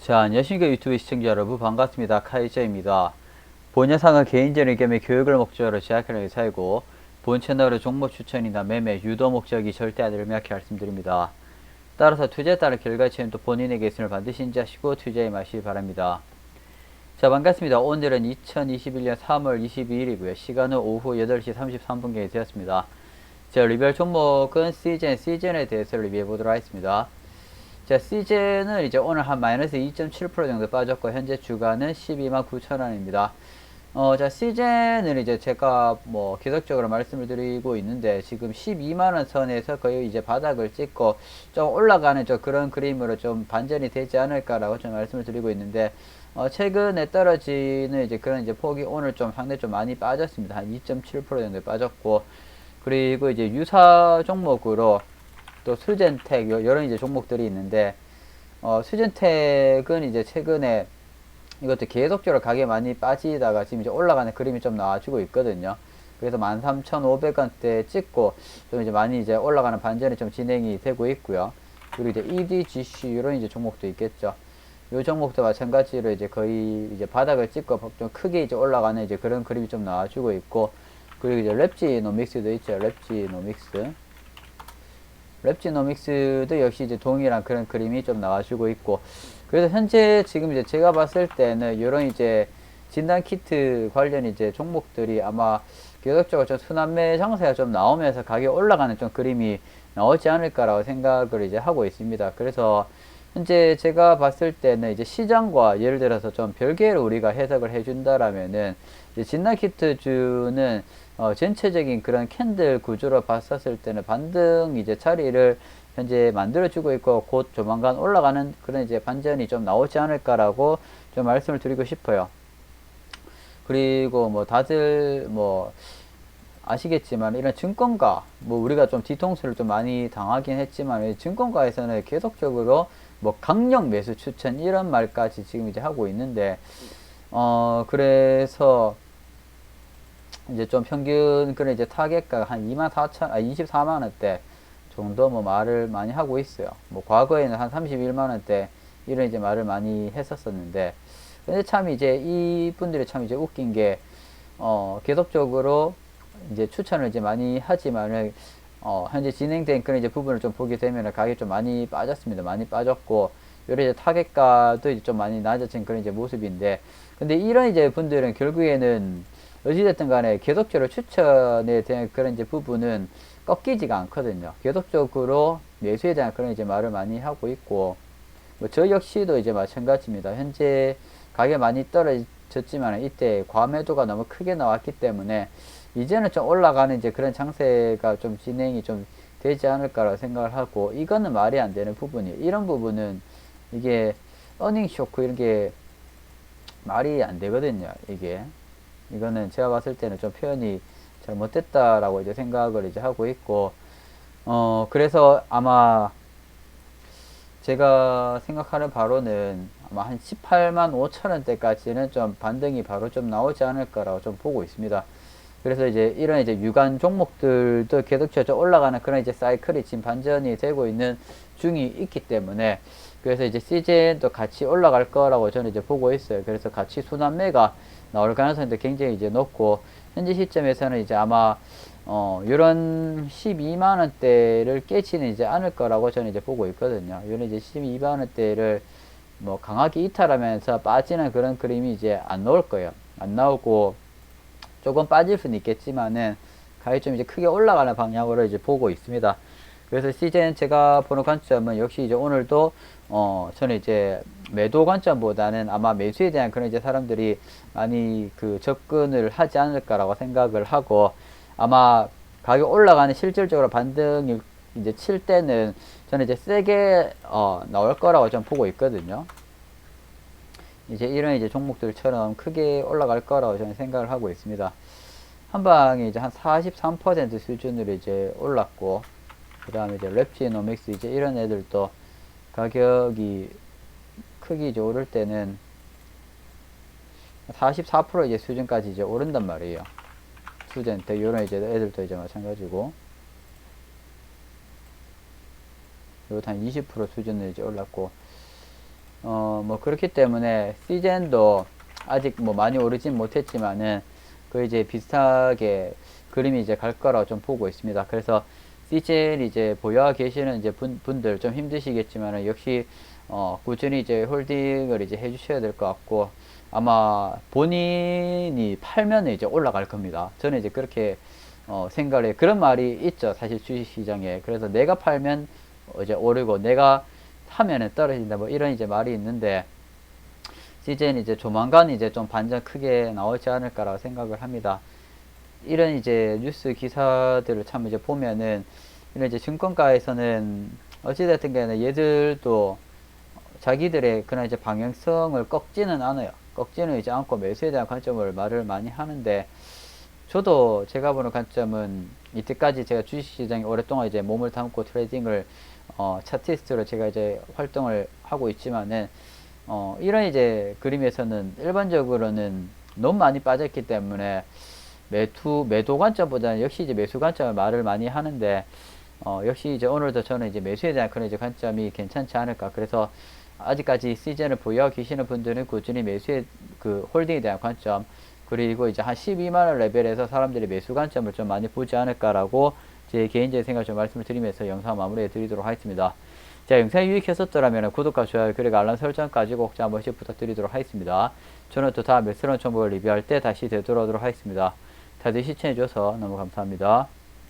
자, 안녕하십니까 유튜브 시청자 여러분 반갑습니다. 카이저입니다. 본 영상은 개인적인 겸 교육을 목적으로 제작하는 회사이고 본 채널의 종목 추천이나 매매, 유도 목적이 절대 아니를 명확히 말씀드립니다. 따라서 투자에 따른 결과치는 또 본인에게 있음을 반드시 인지하시고 투자에 마시기 바랍니다. 자 반갑습니다. 오늘은 2021년 3월 22일이고요. 시간은 오후 8시 33분경이 되었습니다. 자 리뷰할 종목은 시즌, 시즌에 대해서 리뷰해 보도록 하겠습니다. 자, 시즌은 이제 오늘 한 마이너스 2.7% 정도 빠졌고, 현재 주가는 12만 9천 원입니다. 어, 자, 시즌은 이제 제가 뭐 계속적으로 말씀을 드리고 있는데, 지금 12만원 선에서 거의 이제 바닥을 찍고, 좀 올라가는 저 그런 그림으로 좀 반전이 되지 않을까라고 좀 말씀을 드리고 있는데, 어, 최근에 떨어지는 이제 그런 이제 폭이 오늘 좀 상당히 좀 많이 빠졌습니다. 한 2.7% 정도 빠졌고, 그리고 이제 유사 종목으로 또 수젠텍 요- 이런 이제 종목들이 있는데 어, 수젠텍은 이제 최근에 이것도 계속적으로 가게 많이 빠지다가 지금 이제 올라가는 그림이 좀 나와주고 있거든요. 그래서 13,500원대 찍고 좀 이제 많이 이제 올라가는 반전이 좀 진행이 되고 있고요. 그리고 이제 EDGC 이런 이제 종목도 있겠죠. 요 종목도 마찬가지로 이제 거의 이제 바닥을 찍고 좀 크게 이제 올라가는 이제 그런 그림이 좀 나와주고 있고 그리고 이제 랩지노믹스도 있죠. 랩지노믹스. 랩지노믹스도 역시 이제 동일한 그런 그림이 좀 나와주고 있고 그래서 현재 지금 이제 제가 봤을 때는 이런 이제 진단 키트 관련 이제 종목들이 아마 계속적으로 좀 순환매 장세가 좀 나오면서 가격이 올라가는 좀 그림이 나오지 않을까라고 생각을 이제 하고 있습니다. 그래서 현재 제가 봤을 때는 이제 시장과 예를 들어서 좀 별개로 우리가 해석을 해준다라면은 진단 키트주는 어, 전체적인 그런 캔들 구조로 봤었을 때는 반등 이제 자리를 현재 만들어주고 있고 곧 조만간 올라가는 그런 이제 반전이 좀 나오지 않을까라고 좀 말씀을 드리고 싶어요. 그리고 뭐 다들 뭐 아시겠지만 이런 증권가 뭐 우리가 좀 뒤통수를 좀 많이 당하긴 했지만 이 증권가에서는 계속적으로 뭐 강력 매수 추천 이런 말까지 지금 이제 하고 있는데 어 그래서 이제 좀 평균 그런 이제 타겟가 한 2만 4천 아 24만 원대 정도 뭐 말을 많이 하고 있어요. 뭐 과거에는 한 31만 원대 이런 이제 말을 많이 했었었는데 근데 참 이제 이분들이 참 이제 웃긴 게 어, 계속적으로 이제 추천을 이제 많이 하지만은 어, 현재 진행된 그런 이제 부분을 좀 보게 되면 가격이 좀 많이 빠졌습니다. 많이 빠졌고 요런 이제 타겟가도 이제 좀 많이 낮아진 그런 이제 모습인데 근데 이런 이제 분들은 결국에는 어찌됐든 간에 계속적으로 추천에 대한 그런 이제 부분은 꺾이지가 않거든요. 계속적으로 매수에 대한 그런 이제 말을 많이 하고 있고 뭐 저 역시도 이제 마찬가지입니다. 현재 가격 많이 떨어졌지만 이때 과매도가 너무 크게 나왔기 때문에 이제는 좀 올라가는 이제 그런 장세가 좀 진행이 좀 되지 않을까라고 생각을 하고 이거는 말이 안 되는 부분이에요. 이런 부분은 이게 어닝 쇼크 이런 게 말이 안 되거든요. 이게 이거는 제가 봤을 때는 좀 표현이 잘못됐다라고 이제 생각을 이제 하고 있고 어 그래서 아마 제가 생각하는 바로는 아마 한 18만 5천 원대까지는 좀 반등이 바로 좀 나오지 않을까라고 좀 보고 있습니다. 그래서 이제 이런 이제 유관 종목들도 계속적으로 올라가는 그런 이제 사이클이 지금 반전이 되고 있는 중이 있기 때문에 그래서 이제 시즌도 같이 올라갈 거라고 저는 이제 보고 있어요. 그래서 같이 순환매가 나올 가능성도 굉장히 이제 높고 현재 시점에서는 이제 아마 어 이런 12만 원대를 깨지는 이제 않을 거라고 저는 이제 보고 있거든요. 이런 이제 12만 원대를 뭐 강하게 이탈하면서 빠지는 그런 그림이 이제 안 나올 거예요. 안 나오고 조금 빠질 수는 있겠지만은 가격이 좀 이제 크게 올라가는 방향으로 이제 보고 있습니다. 그래서 시즌 제가 보는 관점은 역시 이제 오늘도 어 저는 이제 매도 관점보다는 아마 매수에 대한 그런 이제 사람들이 많이 그 접근을 하지 않을까라고 생각을 하고 아마 가격 올라가는 실질적으로 반등이 이제 칠 때는 저는 이제 세게 어 나올 거라고 좀 보고 있거든요. 이제 이런 이제 종목들처럼 크게 올라갈 거라고 저는 생각을 하고 있습니다. 한 방에 이제 한 43% 수준으로 이제 올랐고, 그 다음에 이제 랩지노믹스 이제 이런 애들도 가격이 크게 이제 오를 때는 44% 이제 수준까지 이제 오른단 말이에요. 수젠테 이런 이제 애들도 이제 마찬가지고, 이것도 한 20% 수준으로 이제 올랐고, 어, 뭐 그렇기 때문에 시젠도 아직 뭐 많이 오르진 못했지만은 그 이제 비슷하게 그림이 이제 갈 거라고 좀 보고 있습니다. 그래서 시젠 이제 보유하고 계시는 이제 분, 분들 좀 힘드시겠지만은 역시 어, 꾸준히 이제 홀딩을 이제 해주셔야 될 것 같고 아마 본인이 팔면 이제 올라갈 겁니다. 저는 이제 그렇게 어, 생각을 해. 그런 말이 있죠. 사실 주식시장에. 그래서 내가 팔면 이제 오르고 내가 하면은 떨어진다. 뭐 이런 이제 말이 있는데 시즌 이제 조만간 이제 좀 반전 크게 나오지 않을까라고 생각을 합니다. 이런 이제 뉴스 기사들을 참 이제 보면은 이런 이제 증권가에서는 어찌됐든 간에 얘들도 자기들의 그런 이제 방향성을 꺾지는 않아요. 꺾지는 이제 않고 매수에 대한 관점을 말을 많이 하는데 저도 제가 보는 관점은 이때까지 제가 주식시장에 오랫동안 이제 몸을 담고 트레이딩을 어, 차티스트로 제가 이제 활동을 하고 있지만은 어, 이런 이제 그림에서는 일반적으로는 너무 많이 빠졌기 때문에 매투 매도 관점보다는 역시 이제 매수 관점을 말을 많이 하는데 어, 역시 이제 오늘도 저는 이제 매수에 대한 그런 이제 관점이 괜찮지 않을까 그래서 아직까지 시즌을 보유하고 계시는 분들은 꾸준히 매수의 그 홀딩에 대한 관점 그리고 이제 한 12만원 레벨에서 사람들이 매수 관점을 좀 많이 보지 않을까라고 제 개인적인 생각 좀 말씀을 드리면서 영상 마무리해 드리도록 하겠습니다. 자, 영상이 유익했었더라면 구독과 좋아요 그리고 알람 설정까지 꼭한 번씩 부탁드리도록 하겠습니다. 저는 또 다음 매스러운 정보를 리뷰할 때 다시 되돌아오도록 하겠습니다. 다들 시청해주셔서 너무 감사합니다.